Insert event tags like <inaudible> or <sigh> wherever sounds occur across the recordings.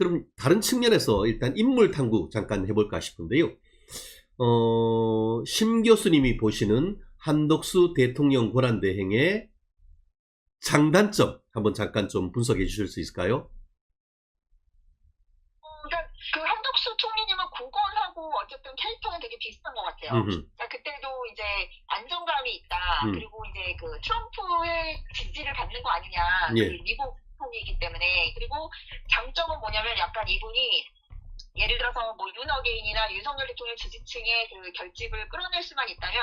그럼 다른 측면에서 일단 인물 탐구 잠깐 해볼까 싶은데요. 어, 심 교수님이 보시는 한덕수 대통령 권한 대행의 장단점 한번 잠깐 좀 분석해 주실 수 있을까요? 그 한덕수 총리님은 그건하고 어쨌든 캐릭터는 되게 비슷한 것 같아요. 음흠. 그러니까 그때도 이제 안정감이 있다. 음. 그리고 이제 그 트럼프의 지지를 받는 거 아니냐. 예. 그 미국 총이기 때문에. 그리고 장점은 뭐냐면 약간 이분이 예를 들어서 뭐 윤어게인이나 윤석열 대통령 지지층의 그 결집을 끌어낼 수만 있다면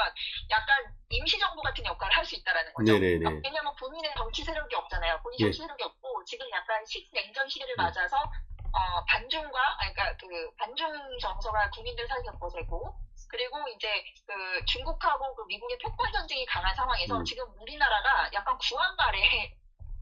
약간 임시정부 같은 역할을 할 수 있다라는 거죠. 네네네. 아, 왜냐면 본인의 정치 세력이 없잖아요. 본인 예. 정치 세력이 없고 지금 약간 신냉전 시기를 음. 맞아서 어, 반중과 아니, 그러니까 그 반중 정서가 국민들 사이에 거세고 그리고 이제 그 중국하고 그 미국의 패권 전쟁이 강한 상황에서 음. 지금 우리나라가 약간 구한 말에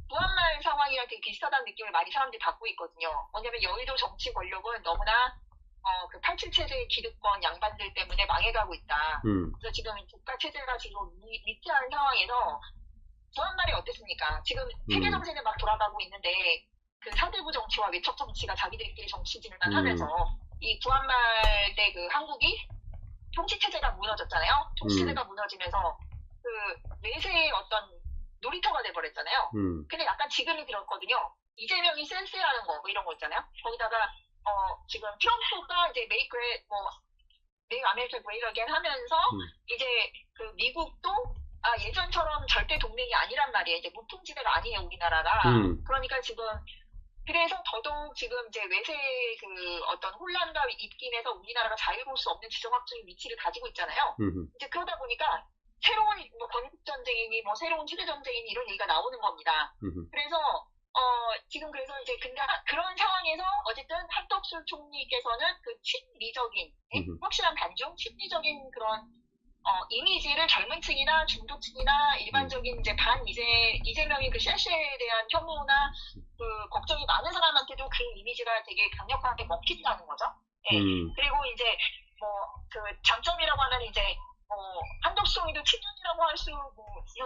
구한말 상황이랑 되게 비슷하다는 느낌을 많이 사람들이 받고 있거든요. 뭐냐면 여의도 정치 권력은 너무나 어, 그87 체제의 기득권 양반들 때문에 망해가고 있다. 음, 그래서 지금 국가 체제가 지금 위, 위태한 상황에서 구한말이 어땠습니까? 지금 세계 음. 정세는 막 돌아가고 있는데 그 상대부 정치와 외척 정치가 자기들끼리 정치진을만 음. 하면서 이 구한말 때 그 한국이 통치 체제가 무너졌잖아요. 통치 체제가 음. 무너지면서 그 외세의 어떤 놀이터가 돼버렸잖아요. 음, 근데 약간 지금이 들었거든요. 이재명이 센스라는 거, 뭐 이런 거 있잖아요. 거기다가, 어, 지금 트럼프가 이제 메이크, 뭐, 메이크 아메리카 그레이어겐 하면서, 음. 이제 그 미국도, 아, 예전처럼 절대 동맹이 아니란 말이에요. 이제 무풍지대가 아니에요, 우리나라가. 음. 그러니까 지금, 그래서 더더욱 지금 이제 외세의 그 어떤 혼란과 입김에서 우리나라가 자유로울 수 없는 지정학적인 위치를 가지고 있잖아요. 음, 이제 그러다 보니까 새로운 뭐 건국전쟁이니 뭐 새로운 시대전쟁이니 이런 얘기가 나오는 겁니다. 음, 그래서 어 지금 그래서 이제 근데 하- 그런 상황에서 어쨌든 한덕수 총리께서는 그 친미적인 예? 음흠. 확실한 반중 친미적인 그런 어 이미지를 젊은 층이나 중도층이나 일반적인 이제 반 이재 이재명의 그 실시에 대한 혐오나 그 걱정이 많은 사람한테도 그 이미지가 되게 강력하게 먹힌다는 거죠. 예. 음, 그리고 이제 뭐 그 장점이라고 하면 이제 뭐 한덕수 총리도 친윤이라고 할 수는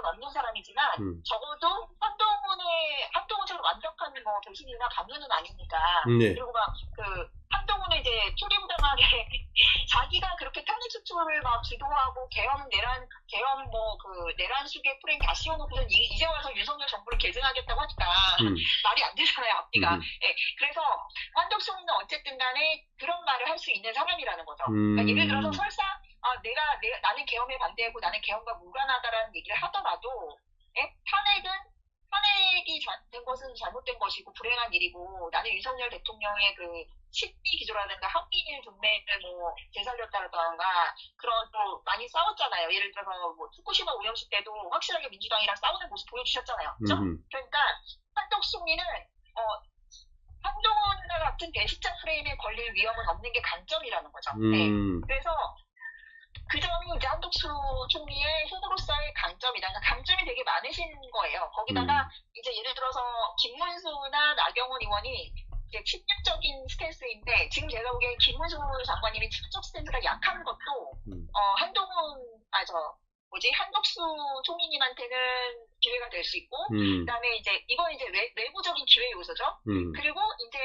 없는 사람이지만 음. 적어도 한동훈의 한동훈처럼 완벽한 뭐 교수님이나 강요는 아니니까 네. 그리고 막 그 한동훈은 이제 투리부당하게 <laughs> 자기가 그렇게 탄핵 수출을 막 주도하고 계엄 내란 계엄 뭐그 내란 속에 프레임 다 씌워놓고서 이- 이제 와서 윤석열 정부를 개선하겠다고 하니까 음, <laughs> 말이 안 되잖아요 앞뒤가 음. 예, 그래서 한덕수는 어쨌든 간에 그런 말을 할 수 있는 사람이라는 거죠. 음. 그러니까 예를 들어서 설사 아, 내가, 내가 나는 계엄에 반대하고 나는 계엄과 무관하다라는 얘기를 하더라도 예? 탄핵은 탄핵이 자- 된 것은 잘못된 것이고 불행한 일이고 나는 윤석열 대통령의 그 친미 기조라든가 한미일 동맹을 뭐 되살렸다던가 그런 또 많이 싸웠잖아요. 예를 들어서 뭐 후쿠시마 오염수 때도 확실하게 민주당이랑 싸우는 모습 보여주셨잖아요. 그죠? 음, 그러니까 한덕수 총리는 어, 한동훈과 같은 배신자 프레임에 걸릴 위험은 없는 게 강점이라는 거죠. 네. 음, 그래서 그 점이 이제 한덕수 총리의 후보로서의 강점이다. 그러니까 강점이 되게 많으신 거예요. 거기다가 음. 이제 예를 들어서 김문수나 나경원 의원이 이제 친윤적인 스탠스인데 지금 제가 보기엔 김문수 장관님이 친윤적 스탠스가 약한 것도 음. 어, 한동훈 아 저 뭐지 한덕수 총리님한테는 기회가 될 수 있고 음, 그다음에 이제 이건 이제 외, 외부적인 기회 요소죠. 음, 그리고 이제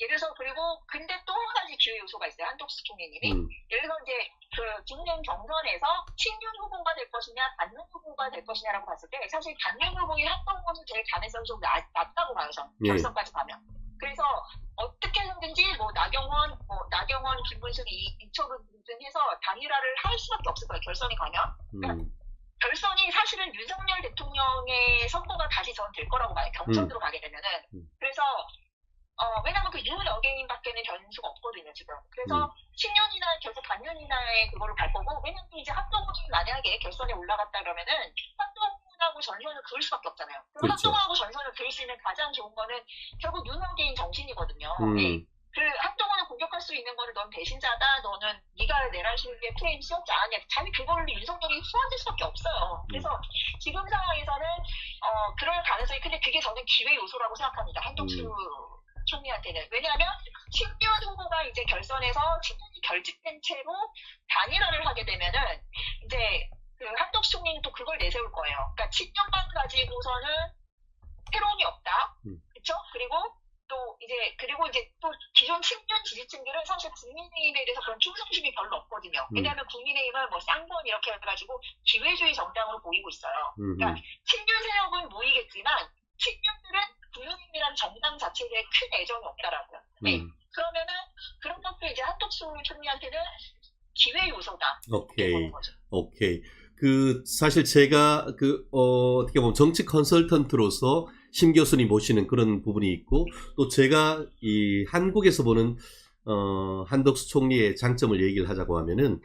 예를 들어서 그리고 근데 또 한 가지 기회 요소가 있어요. 한덕수 총리님이 음, 예를 들어 이제 그 국내 경선에서 친윤 후보가 될 것이냐 반윤 후보가 될 것이냐라고 봤을 때 사실 반윤 후보인 한동훈은 제일 가능성이 좀 낮, 낮다고 봐요. 전 예. 결선까지 가면. 그래서 어떻게 해서든지 뭐 나경원, 뭐 나경원, 김문수 이 이쪽을 해서 단일화를 할 수밖에 없을 거예요. 결선이 가면. 음, 결선이 사실은 윤석열 대통령의 선거가 다시 전 될 거라고 봐요. 경선으로 가게 되면은. 음. 그래서, 어, 왜냐면 그 윤어게인밖에는 변수가 없거든요, 지금. 그래서 음. 10년이나 결국 반년 이나의 그거를 갈 거고, 왜냐면 이제 한동훈이 만약에 결선에 올라갔다 그러면은 한동훈하고 전선을 그을 수밖에 없잖아요. 그렇죠. 한동훈하고 전선을 그을 수 있는 가장 좋은 거는 결국 윤어게인 정신이거든요. 음. 예. 그 한동훈을 공격할 수 있는 거는 넌 배신자다, 너는 네가 내란 식의 프레임 씌웠지 않았냐. 자기 그거를 윤석열이 후원될 수밖에 없어요. 그래서 지금 상황에서는 어 그럴 가능성이 근데 그게 저는 기회 요소라고 생각합니다. 한동수 음. 총리한테는 왜냐하면 친윤 후보가 이제 결선에서 친윤이 결집된 채로 단일화를 하게 되면은 이제 그 한덕수 총리는 또 그걸 내세울 거예요. 그러니까 친윤만 가지고서는 새로움이 없다. 음. 그렇죠? 그리고 또 이제 그리고 이제 또 기존 친윤 지지층들은 사실 국민의힘에 대해서 그런 충성심이 별로 없거든요. 음. 왜냐하면 국민의힘은 뭐 쌍권 이렇게 해가지고 기회주의 정당으로 보이고 있어요. 음, 음. 친윤 세력은 모이겠지만 국민의힘이라는 정당 자체에 큰 애정이 없다라고요. 네. 음. 그러면은 그런 것도 이제 한덕수 총리한테는 기회 요소다. 오케이. 오케이. 그 사실 제가 그 어, 떻게 보면 정치 컨설턴트로서 심 교수님 모시는 그런 부분이 있고 또 제가 이 한국에서 보는 어, 한덕수 총리의 장점을 얘기를 하자고 하면은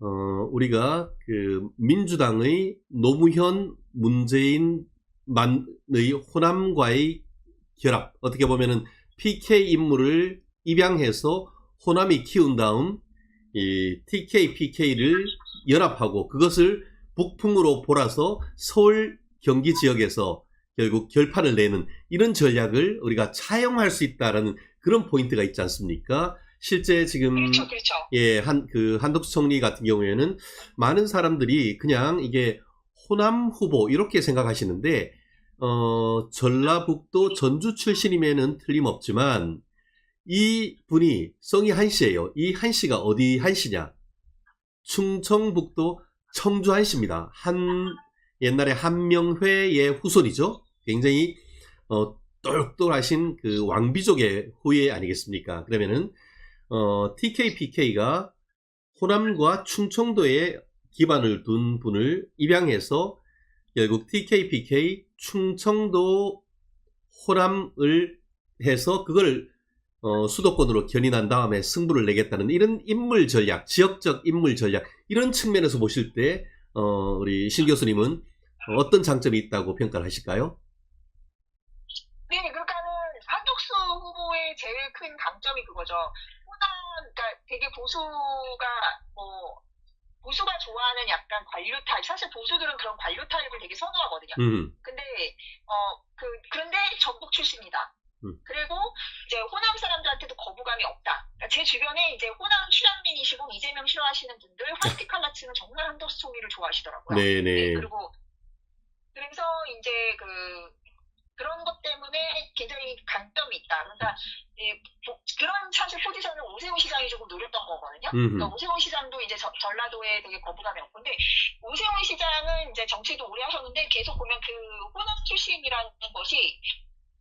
어, 우리가 그 민주당의 노무현 문재인 만의 호남과의 결합 어떻게 보면은 PK 인물을 입양해서 호남이 키운 다음 이 TK, PK를 연합하고 그것을 북풍으로 몰아서 서울 경기 지역에서 결국 결판을 내는 이런 전략을 우리가 차용할 수 있다라는 그런 포인트가 있지 않습니까? 실제 지금 그렇죠, 그렇죠. 예, 한, 그, 한덕수 총리 같은 경우에는 많은 사람들이 그냥 이게 호남 후보 이렇게 생각하시는데, 어, 전라북도 전주 출신임에는 틀림없지만, 이 분이 성이 한씨예요. 이 한씨가 어디 한씨냐? 충청북도 청주 한씨입니다. 한, 옛날에 한명회의 후손이죠. 굉장히, 어, 똘똘하신 그 왕비족의 후예 아니겠습니까? 그러면은, 어, TKPK가 호남과 충청도에 기반을 둔 분을 입양해서 결국 TKPK 충청도 호남을 해서 그걸 어, 수도권으로 견인한 다음에 승부를 내겠다는 이런 인물 전략, 지역적 인물 전략 이런 측면에서 보실 때 어, 우리 신 교수님은 어떤 장점이 있다고 평가를 하실까요? 네, 그러니까는 한덕수 후보의 제일 큰 강점이 그거죠. 호남, 그러니까 되게 보수가 뭐 보수가 좋아하는 약간 관료 타입. 사실 보수들은 그런 관료 타입을 되게 선호하거든요. 음, 근데 어그 그런데 전북 출신이다. 음. 그리고 이제 호남 사람들한테도 거부감이 없다. 그러니까 제 주변에 이제 호남 출연민이시고 이재명 싫어하시는 분들 화이트 <laughs> 칼라츠는 정말 한덕수 총리를 좋아하시더라고요. 네, 네 네. 그리고 그래서 이제 그 그런 것 때문에 굉장히 강점이 있다. 그러니까 이 보- 그런 사실 포지션을 오세훈 시장이 조금 노렸던 거거든요. 음, 그러니까 오세훈 시장도 이제 저- 전라도에 되게 거부감이 없고 근데 오세훈 시장은 이제 정치도 오래 하셨는데 계속 보면 그 호남 출신이라는 것이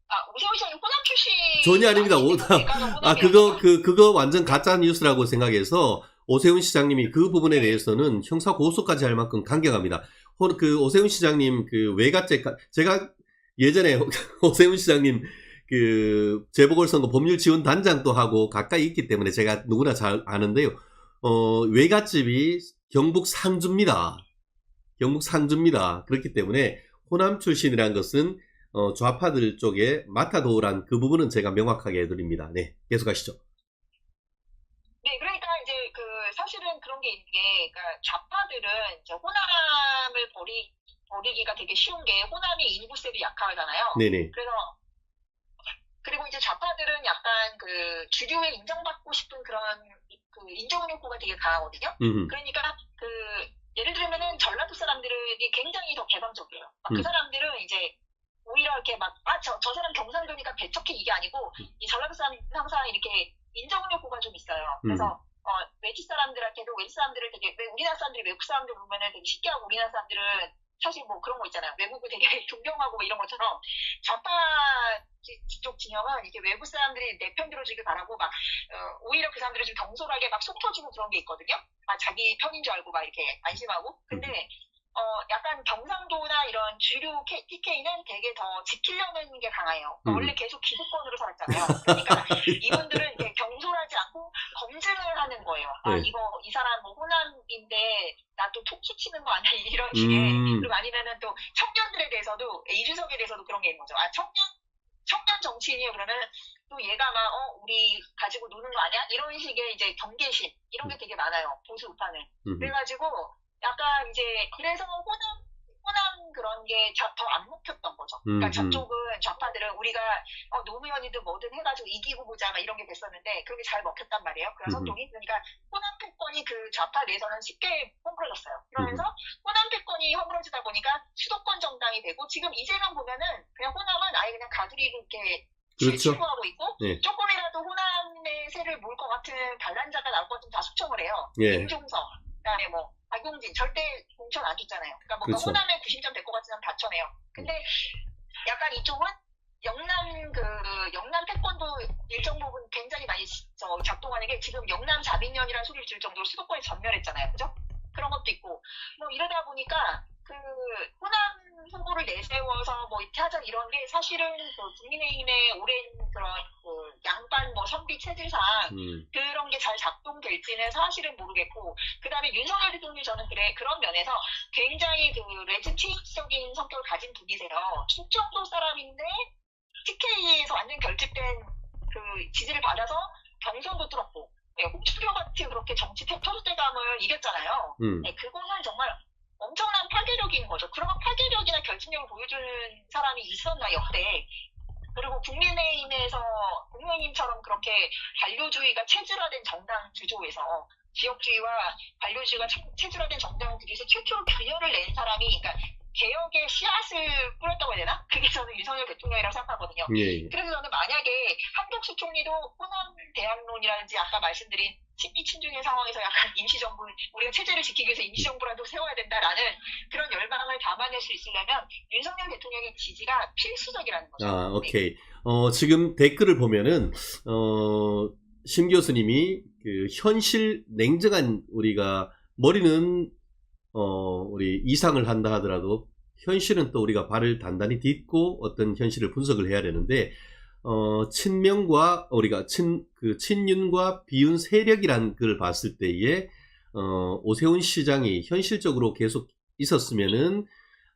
아 오세훈 시장이 호남 출신 전혀 아닙니다. 오남- <laughs> 아, 그거, 그, 그거 완전 가짜 뉴스라고 생각해서 오세훈 시장님이 그 부분에 대해서는 형사 고소까지 할 만큼 강경합니다. 호- 그 오세훈 시장님 그 외가죄, 가- 제가 예전에 오세훈 <laughs> 시장님 그 재보궐선거 법률 지원 단장도 하고 가까이 있기 때문에 제가 누구나 잘 아는데요. 어, 외갓집이 경북 상주입니다. 경북 상주입니다. 그렇기 때문에 호남 출신이라는 것은 어, 좌파들 쪽에 맡아도우란 그 부분은 제가 명확하게 해드립니다. 네, 계속하시죠. 네, 그러니까 이제 그 사실은 그런 게 있는 게, 그러니까 좌파들은 이제 호남을 버리 버리기가 되게 쉬운 게 호남이 인구세도 약하잖아요. 네네. 그래서 그리고 이제 좌파들은 약간 그 주류에 인정받고 싶은 그런 그 인정 욕구가 되게 강하거든요. 음, 그러니까 그 예를 들면은 전라도 사람들이 굉장히 더 개방적이에요. 막그 음. 사람들은 이제 오히려 이렇게 막 아 저 저 사람 경상도니까 배척해 이게 아니고 이 전라도 사람 항상 이렇게 인정 욕구가 좀 있어요. 그래서 어 외지 사람들한테도 외지 사람들을 되게 왜 우리나라 사람들이 외국 사람들 보면은 되게 쉽게 하고 우리나라 사람들은 사실 뭐 그런 거 있잖아요. 외국을 되게 <laughs> 존경하고 뭐 이런 것처럼 좌파 지- 쪽 진영은 이게 외국 사람들이 내 편 들어주길 바라고 막 어, 오히려 그 사람들을 좀 경솔하게 막 속 터지고 그런 게 있거든요. 아, 자기 편인 줄 알고 막 이렇게 안심하고. 근데, 어, 약간 경상도나 이런 주류 K, TK는 되게 더 지키려는 게 강해요. 음. 원래 계속 기득권으로 살았잖아요. 그러니까 <laughs> 이분들은 이렇게 경솔하지 않고 검증을 하는 거예요. 아, 네. 이거, 나또 톡수 치는 거 아니야? <laughs> 이런 식의. 음, 그리고 아니면은 또 청년들에 대해서도, 이준석에 대해서도 그런 게 있는 거죠. 아, 청년, 청년 정치인이요? 그러면 또 얘가 막, 어, 우리 가지고 노는 거 아니야? 이런 식의 이제 경계심, 이런 게 되게 많아요. 보수 우파는. 음, 그래가지고, 약간 이제, 그래서 호남, 호남 그런 게더안 먹혔던 거죠. 그러니까 음, 음. 저쪽은 좌파들은 우리가 어, 노무현이든 뭐든 해가지고 이기고 보자 막 이런 게 됐었는데 그게 잘 먹혔단 말이에요. 그런 음. 선동이 그러니까 호남 패권이 그 좌파 내에서는 쉽게 허물어졌어요. 그러면서 호남 패권이 허물어지다 보니까 수도권 정당이 되고 지금 이재명 보면은 그냥 호남은 아예 그냥 가두리로 이렇게 그렇죠. 추구하고 있고 네. 조금이라도 호남 같은 반란자가 나올 것 같으면 다 숙청을 해요. 예. 김종석, 그다음에 뭐 박용진 절대 공천 안 줬잖아요. 그러니까 뭔가 그렇죠. 호남에 90점 될 것 같으면 다쳐내요. 근데 약간 이쪽은 영남 그 영남 태권도 일정 부분 굉장히 많이 저 작동하는 게 지금 영남 자민련이라는 소리를 들 정도로 수도권이 전멸했잖아요. 그죠? 그런 것도 있고 뭐 이러다 보니까 그 호남 후보를 내세워서 뭐 이렇게 하자 이런 게 사실은 그 국민의힘의 오랜 그런 그 양반 뭐 선비 체질상 음, 그런 게 잘 작동될지는 사실은 모르겠고 그다음에 윤석열 대통령이 저는 그래 그런 면에서 굉장히 그 레지티적인 성격을 가진 분이세요. 충청도 사람인데 TK에서 완전 결집된 그 지지를 받아서 경선도 뚫었고 예, 홍준표 같이 그렇게 정치 터줏대감을 이겼잖아요. 음, 네, 그거는 정말 엄청난 파괴력인 거죠. 그런 파괴력이나 결집력을 보여주는 사람이 있었나 역대. 그리고 국민의힘에서 국민의힘처럼 그렇게 반료주의가 체질화된 정당 구조에서 지역주의와 반료주의가 체- 체질화된 정당들에서 최초로 균열을 낸 사람이 그러니까 개혁의 씨앗을 뿌렸다고 해야 되나? 그게 저는 윤석열 대통령이라고 생각하거든요. 예, 예. 그래서 저는 만약에 한덕수 총리도 호남 대학론이라든지 아까 말씀드린 친미 친중의 상황에서 약간 임시정부 우리가 체제를 지키기 위해서 임시정부라도 세워야 된다라는 그런 열망을 담아낼 수 있으려면 윤석열 대통령의 지지가 필수적이라는 거죠. 아, 오케이. 어, 지금 댓글을 보면은, 어, 심 교수님이 그 현실 냉정한 우리가 머리는, 어, 우리 이상을 한다 하더라도 현실은 또 우리가 발을 단단히 딛고 어떤 현실을 분석을 해야 되는데, 어, 친명과 우리가 친, 그 친윤과 비윤 세력이란 걸 봤을 때에, 어, 오세훈 시장이 현실적으로 계속 있었으면은,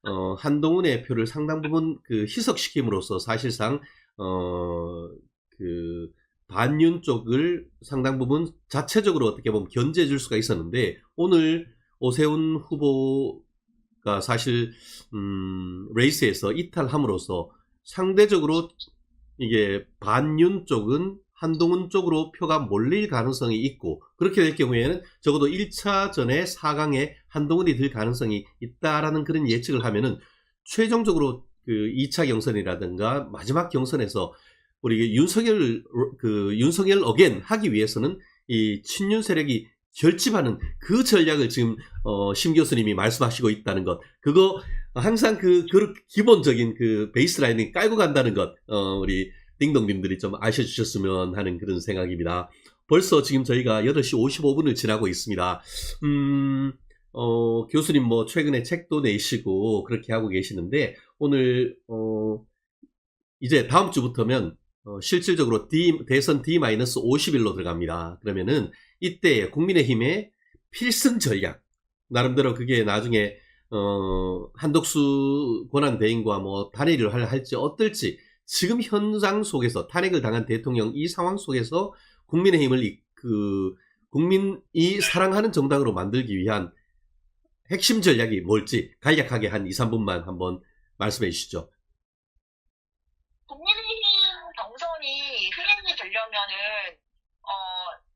어, 한동훈의 표를 상당 부분 그 희석시킴으로써 사실상 어, 그 반윤 쪽을 상당 부분 자체적으로 어떻게 보면 견제해 줄 수가 있었는데 오늘 오세훈 후보가 사실 음, 레이스에서 이탈함으로써 상대적으로 이게 반윤 쪽은 한동훈 쪽으로 표가 몰릴 가능성이 있고 그렇게 될 경우에는 적어도 1차 전에 4강에 한동훈이 들 가능성이 있다라는 그런 예측을 하면은 최종적으로 그 2차 경선이라든가 마지막 경선에서 우리 윤석열 그 윤석열 어겐 하기 위해서는 이 친윤 세력이 결집하는 그 전략을 지금 어, 심 교수님이 말씀하시고 있다는 것 그거 항상 그, 그 기본적인 그 베이스라인을 깔고 간다는 것 어, 우리 띵동님들이 좀 아셔주셨으면 하는 그런 생각입니다. 벌써 지금 저희가 8시 55분을 지나고 있습니다. 음, 어, 교수님 뭐 최근에 책도 내시고 그렇게 하고 계시는데 오늘 어, 이제 다음 주부터면 어, 실질적으로 D, 대선 D-50일로 들어갑니다. 그러면은 이때 국민의힘의 필승 전략 나름대로 그게 나중에 어, 한덕수 권한 대행과 뭐 할- 할지 어떨지 지금 현장 속에서 탄핵을 당한 대통령 이 상황 속에서 국민의힘을 이- 그 국민이 사랑하는 정당으로 만들기 위한 핵심 전략이 뭘지 간략하게 한 2, 3분만 한번 말씀해 주시죠. 국민의힘 경선이 흥행이 되려면은 어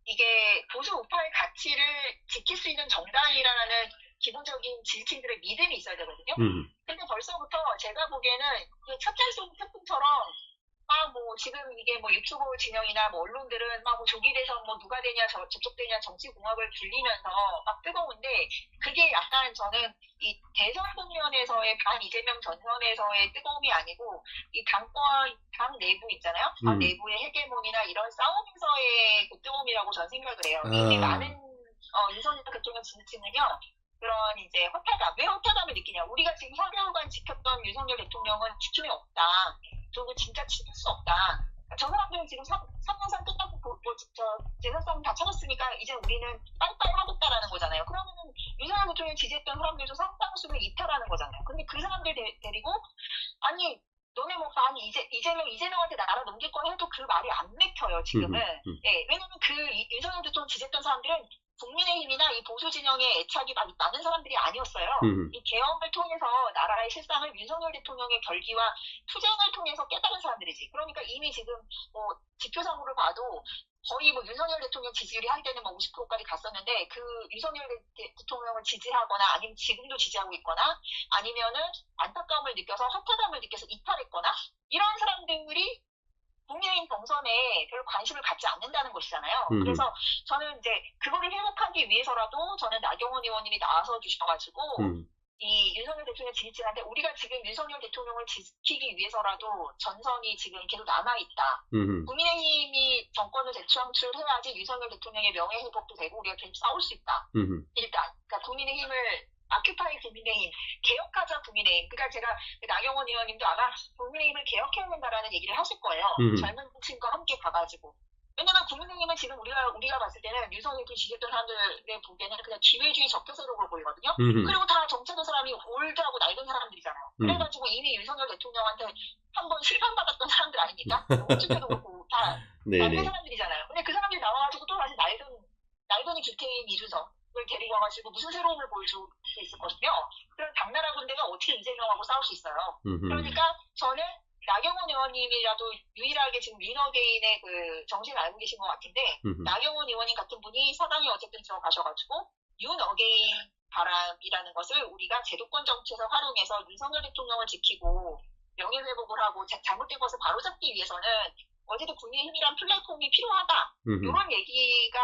이게 보수 우파의 가치를 지킬 수 있는 정당이라는 기본적인 지지층들의 믿음이 있어야 되거든요. 음, 근데 벌써부터 제가 보기에는 그 첫잘송 태풍처럼 아뭐 지금 이게 뭐 유튜브 진영이나 뭐 언론들은 막 뭐 조기 대선 뭐 누가 되냐 저, 저쪽 되냐 정치 공학을 불리면서 막 뜨거운데 그게 약간 저는 이 대선 국면에서의 반 이재명 전선에서의 뜨거움이 아니고 이 당권 당 내부 있잖아요? 당 음. 내부의 헤게모니나 이런 싸움에서의 그 뜨거움이라고 저는 생각을 해요. 이미 아. 많은 어, 윤석열 대통령 지지층은요. 그런 이제 허탈감 왜 허탈감을 느끼냐. 우리가 지금 4개월간 지켰던 윤석열 대통령은 주춤이 없다 저는 진짜 지킬 수 없다. 저 사람들은 지금 3, 년산 끝나고 뭐, 뭐, 저 재산상 다 찾았으니까 이제 우리는 빨리빨리 하겠다라는 거잖아요. 그러면은 윤석열 대통령 지지했던 사람들도 상당수를 이탈하는 거잖아요. 근데 그 사람들 데, 데리고 아니 너네 뭐 아니 이제 이재명 이재명한테 나라 넘길 거 해도 그 말이 안 맥혀요 지금은. 음, 음. 예 왜냐면 그 이- 윤석열 대통령 지지했던 사람들은 국민의힘이나 이 보수 진영의 애착이 많- 많은 사람들이 아니었어요. 음, 이 개헌을 통해서 나라의 실상을 윤석열 대통령의 결기와 투쟁을 통해서 깨달은 사람들이지. 그러니까 이미 지금 뭐 지표상으로 봐도 거의 뭐 윤석열 대통령 지지율이 할 때는 뭐 50%까지 갔었는데 그 윤석열 대, 통령을 지지하거나 아니면 지금도 지지하고 있거나 아니면은 안타까움을 느껴서 허탈감을 느껴서 이탈했거나 이런 사람들이 국민의힘 경선에 별 관심을 갖지 않는다는 것이잖아요. 음. 그래서 저는 이제 그거를 회복하기 위해서라도 저는 나경원 의원님이 나와서 주셔가지고 음, 이 윤석열 대통령 지지하는데 우리가 지금 윤석열 대통령을 지키기 위해서라도 전선이 지금 계속 남아있다. 음, 국민의힘이 정권을 재창출해야지 윤석열 대통령의 명예 회복도 되고 우리가 계속 싸울 수 있다. 음, 일단 그러니까 국민의힘을 아큐파이 국민의힘, 개혁하자 국민의힘. 그러니까 제가 나경원 의원님도 아마 국민의힘을 개혁해야 된다라는 얘기를 하실 거예요. 음. 젊은 층과 함께 가가지고. 왜냐면 국민의힘은 지금 우리가 우리가 봤을 때는 윤석열 그 지지했던 사람들의 보기에는 그냥 기회주의 적폐세력으로 보이거든요. 음, 그리고 다 정치하는 사람이 올드하고 낡은 사람들이잖아요. 음. 그래가지고 이미 윤석열 대통령한테 한 번 실망받았던 사람들 아닙니까? 홍준표도 그렇고 다 <laughs> 낡은 네네. 사람들이잖아요. 근데 그 사람들이 나와가지고 또 다시 낡은 낡은이 기태인 이준석 을 와가지고 무슨 새로움을 보여줄 수 있을 것이며 그런 당나라 군대가 어떻게 이재명하고 싸울 수 있어요. 음, 그러니까 저는 나경원 의원님이라도 유일하게 지금 윤어게인의 그 정신을 알고 계신 것 같은데 음, 나경원 의원님 같은 분이 사당에 어쨌든 들어가셔가지고 윤어게인 바람이라는 것을 우리가 제도권 정치에서 활용해서 윤석열 대통령을 지키고 명예회복을 하고 자- 잘못된 것을 바로잡기 위해서는 어쨌든 국민의힘이란 플랫폼이 필요하다. 음, 이런 얘기가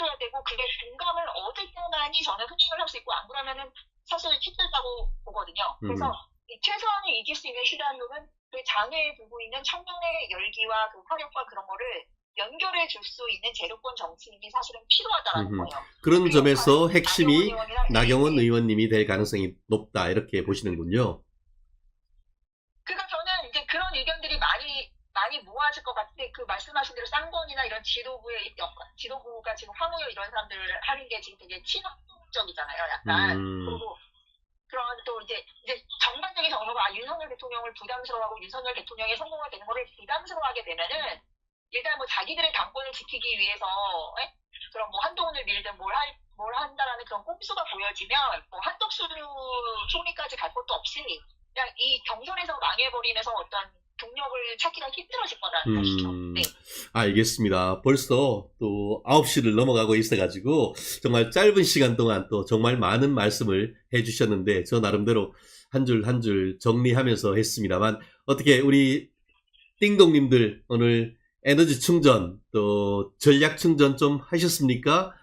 퍼져줘야 되고 그게 공감을 얻을 때만이 저는 흥행을 할 수 있고 안 그러면은 사실 힘들다고 보거든요. 그래서 음. 이 최선을 이길 수 있는 시나리오는 그 장애에 두고 있는 청년의 열기와 그 화력과 그런 거를 연결해 줄 수 있는 제도권 정치인이 사실은 필요하다라는 음흠. 거예요. 그런 점에서 핵심이 나경원 네. 의원님이 될 가능성이 높다 이렇게 보시는군요. 그러니까 저는 이제 그런 의견들이 많이 많이 모아질 것 같은데 그 말씀하신 대로 쌍권이나 이런 지도부의 역할, 지도부가 지금 황우여 이런 사람들을 하는 게 지금 되게 친화적이잖아요, 약간. 음. 그리고 그런 또 이제 이제 전반적인 정서가 아, 윤석열 대통령을 부담스러워하고 윤석열 대통령의 성공을 되는 거를 부담스러워하게 되면은 일단 뭐 자기들의 당권을 지키기 위해서 에? 그런 뭐 한동훈을 밀든 뭘 할, 뭘 한다라는 그런 꼼수가 보여지면 뭐 한덕수 총리까지 갈 것도 없이 그냥 이 경선에서 망해버리면서 어떤 동력을 찾기가 힘들어질 거라는 것이죠. 음, 네. 알겠습니다. 벌써 또 9시를 넘어가고 있어가지고 정말 짧은 시간 동안 또 정말 많은 말씀을 해주셨는데 저 나름대로 한 줄 한 줄 정리하면서 했습니다만 어떻게 우리 띵동님들 오늘 에너지 충전 또 전략 충전 좀 하셨습니까?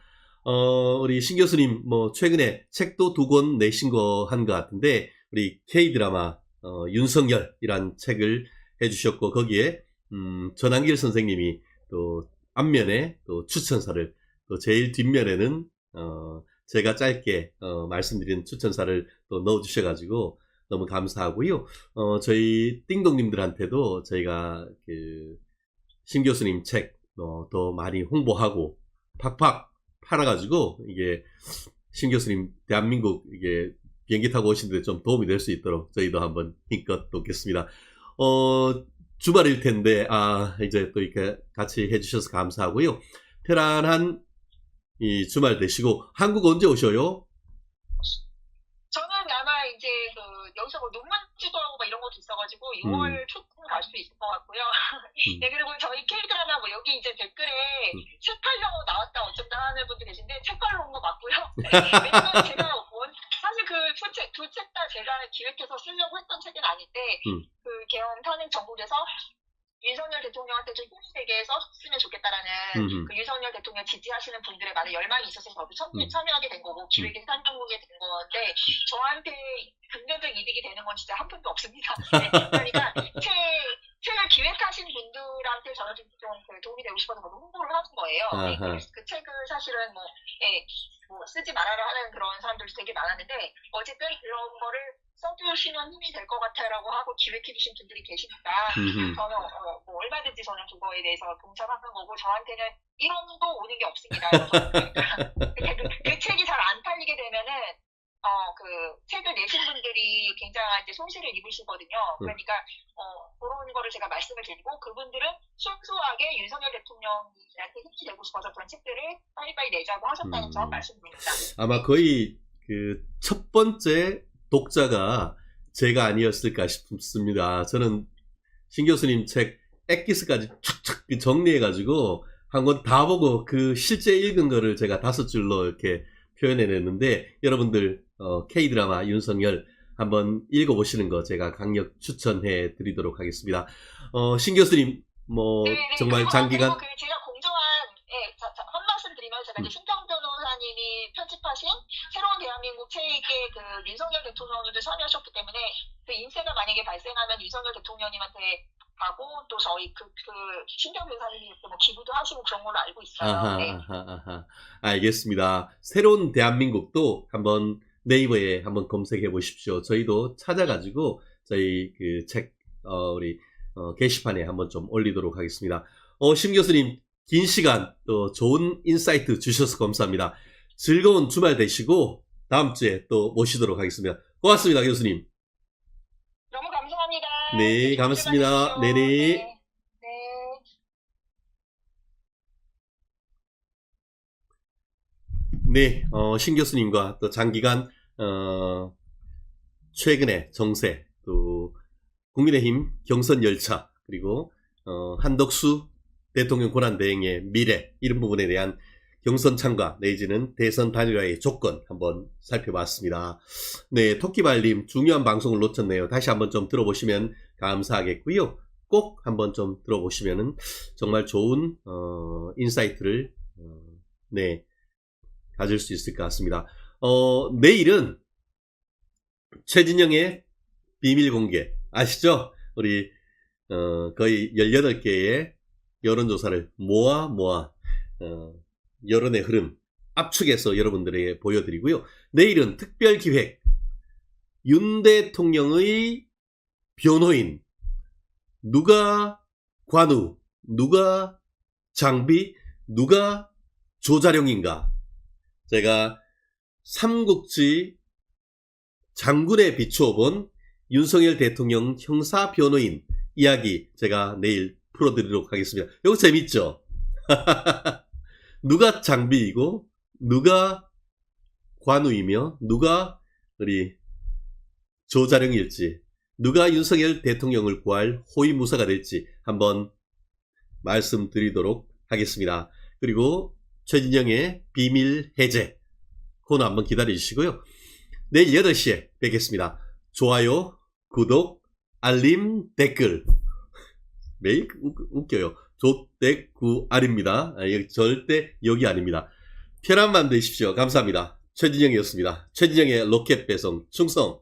어, 우리 신 교수님 뭐 최근에 책도 두 권 내신 거 한 것 같은데 우리 K 드라마 어, 윤석열이란 책을 해주셨고 거기에 음, 전한길 선생님이 또 앞면에 또 추천사를 또 제일 뒷면에는 어, 제가 짧게 어, 말씀드린 추천사를 또 넣어주셔가지고 너무 감사하고요. 어, 저희 띵동님들한테도 저희가 그신 교수님 책 어, 더 많이 홍보하고 팍팍 팔아가지고 이게 신 교수님 대한민국 이게 비행기 타고 오시는데 좀 도움이 될 수 있도록 저희도 한번 힘껏 돕겠습니다. 어, 주말일 텐데, 아, 이제 또 이렇게 같이 해주셔서 감사하고요. 편안한 이 주말 되시고, 한국 언제 오셔요? 저는 아마 이제 그 여기서 뭐 논문지도 하고 막 이런 것도 있어가지고 6월 초쯤 갈 수 있을 것 같고요. <laughs> 네 그리고 저희 K드라마 뭐 여기 이제 댓글에 음. 책 팔려고 나왔다 어쩐다 하는 분도 계신데 책 팔러 온거 맞고요. <laughs> 왜냐면 제가 원, 사실 그 두 책 다 제가 기획해서 쓰려고 했던 책은 아닌데 음. 그 개헌 탄핵 정국에서 윤석열 대통령한테 좀 힘이 되게 썼으면 좋겠다라는 음흠. 그 윤석열 대통령 지지하시는 분들의 많은 열망이 있어서 저도 참, 음. 참여하게 된 거고 기획에 산정국에 된 건데 저한테 긍정적 이득이 되는 건 진짜 한 푼도 없습니다. 네, <laughs> 그러니까 책, 책을 기획하신 분들한테 저는 좀, 좀그 도움이 되고 싶어서 저도 홍보를 하는 거예요. 네. 그, 그 책을 사실은 뭐, 예, 뭐 쓰지 말아라 하는 그런 사람들도 되게 많았는데 어쨌든 그런 거를 써주시면 힘이 될 것 같아라고 하고 기획해주신 분들이 계시니까 음흠. 저는 어, 뭐 얼마든지 저는 그거에 대해서 동참하는 거고 저한테는 1원도 오는 게 없습니다. <laughs> 그러니까 그, 그 책이 잘 안 팔리게 되면은 어 그 책을 내신 분들이 굉장한 이제 손실을 입으시거든요. 그러니까 어 그런 거를 제가 말씀을 드리고 그분들은 순수하게 윤석열 대통령한테 힘이 되고 싶어서 그런 책들을 빨리빨리 내자고 하셨다는 음. 점 말씀드립니다. 아마 거의 그 첫 번째 독자가 제가 아니었을까 싶습니다. 저는 신 교수님 책 엑기스까지 쫙쫙 정리해가지고 한 권 다 보고 그 실제 읽은 거를 제가 다섯 줄로 이렇게 표현해냈는데 여러분들 어, K 드라마 윤석열 한번 읽어보시는 거 제가 강력 추천해 드리도록 하겠습니다. 어, 신 교수님, 뭐, 네, 네. 정말 그리고, 장기간, 그리고 그 제가 공정한 예, 자, 자, 한 말씀 드리면 제가 이제 음. 신정 변호사님이 편집하신 새로운 대한민국 책에 그 윤석열 대통령님도 참여하셨기 때문에 그 인세가 만약에 발생하면 윤석열 대통령님한테 가고 또 저희 그, 그 신정 변호사님께 뭐 기부도 하시고 그런 걸로 알고 있어요. 아하, 네. 아하, 아하. 알겠습니다. 새로운 대한민국도 한번 네이버에 한번 검색해 보십시오. 저희도 찾아가지고 저희 그 책, 어, 우리, 어, 게시판에 한번 좀 올리도록 하겠습니다. 어, 심 교수님, 긴 시간 또 좋은 인사이트 주셔서 감사합니다. 즐거운 주말 되시고 다음 주에 또 모시도록 하겠습니다. 고맙습니다, 교수님. 너무 감사합니다. 네, 감사합니다. 조심하십시오. 네네. 네. 네. 네, 어, 신 교수님과 또 장기간, 어, 최근의 정세, 또, 국민의힘 경선 열차, 그리고, 어, 한덕수 대통령 권한대행의 미래, 이런 부분에 대한 경선 참가, 내지는 대선 단일화의 조건 한번 살펴봤습니다. 네, 토끼발님, 중요한 방송을 놓쳤네요. 다시 한번 좀 들어보시면 감사하겠고요. 꼭 한번 좀 들어보시면은 정말 좋은, 어, 인사이트를, 어, 네, 가질 수 있을 것 같습니다. 어, 내일은 최진영의 비밀 공개. 아시죠? 우리 어, 거의 18개의 여론조사를 모아 모아 어, 여론의 흐름 압축해서 여러분들에게 보여드리고요. 내일은 특별 기획. 윤 대통령의 변호인. 누가 관우? 누가 장비? 누가 조자룡인가? 제가 삼국지 장군에 비추어 본 윤석열 대통령 형사 변호인 이야기 제가 내일 풀어드리도록 하겠습니다. 이거 재밌죠? <laughs> 누가 장비이고 누가 관우이며 누가 우리 조자룡일지 누가 윤석열 대통령을 구할 호위무사가 될지 한번 말씀드리도록 하겠습니다. 그리고 최진영의 비밀 해제 코너 한번 기다려 주시고요. 내일 8시에 뵙겠습니다. 좋아요, 구독, 알림, 댓글. 매일 웃- 웃겨요. 조댓구알입니다. 아, 절대 여기 아닙니다. 밤 되십시오. 감사합니다. 최진영이었습니다. 최진영의 로켓 배송 충성.